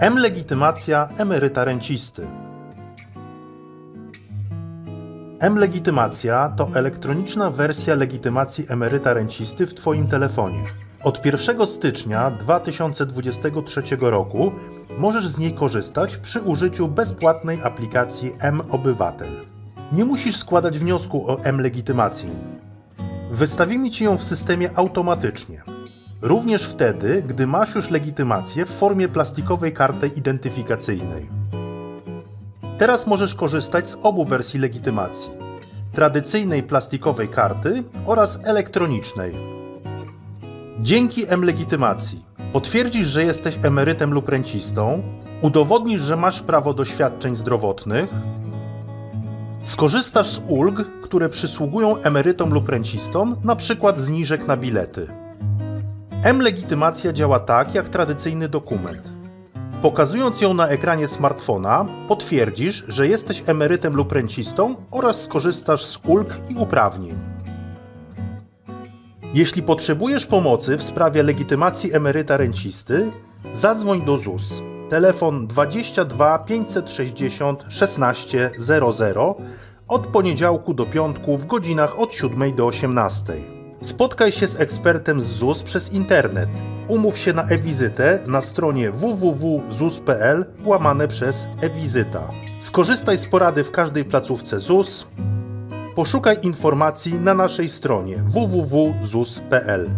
M-legitymacja emeryta rencisty. M-legitymacja to elektroniczna wersja legitymacji emeryta rencisty w Twoim telefonie. Od 1 stycznia 2023 roku możesz z niej korzystać przy użyciu bezpłatnej aplikacji M-Obywatel. Nie musisz składać wniosku o M-legitymacji. Wystawimy Ci ją w systemie automatycznie. Również wtedy, gdy masz już legitymację w formie plastikowej karty identyfikacyjnej. Teraz możesz korzystać z obu wersji legitymacji: tradycyjnej plastikowej karty oraz elektronicznej. Dzięki M-legitymacji potwierdzisz, że jesteś emerytem lub rencistą, udowodnisz, że masz prawo do świadczeń zdrowotnych, skorzystasz z ulg, które przysługują emerytom lub rencistom, np. zniżek na bilety. M-legitymacja działa tak jak tradycyjny dokument. Pokazując ją na ekranie smartfona, potwierdzisz, że jesteś emerytem lub rencistą oraz skorzystasz z ulg i uprawnień. Jeśli potrzebujesz pomocy w sprawie legitymacji emeryta rencisty, zadzwoń do ZUS. Telefon 22 560 1600 od poniedziałku do piątku w godzinach od 7 do 18. Spotkaj się z ekspertem z ZUS przez internet. Umów się na e-wizytę na stronie www.zus.pl łamane przez e-wizyta. Skorzystaj z porady w każdej placówce ZUS. Poszukaj informacji na naszej stronie www.zus.pl.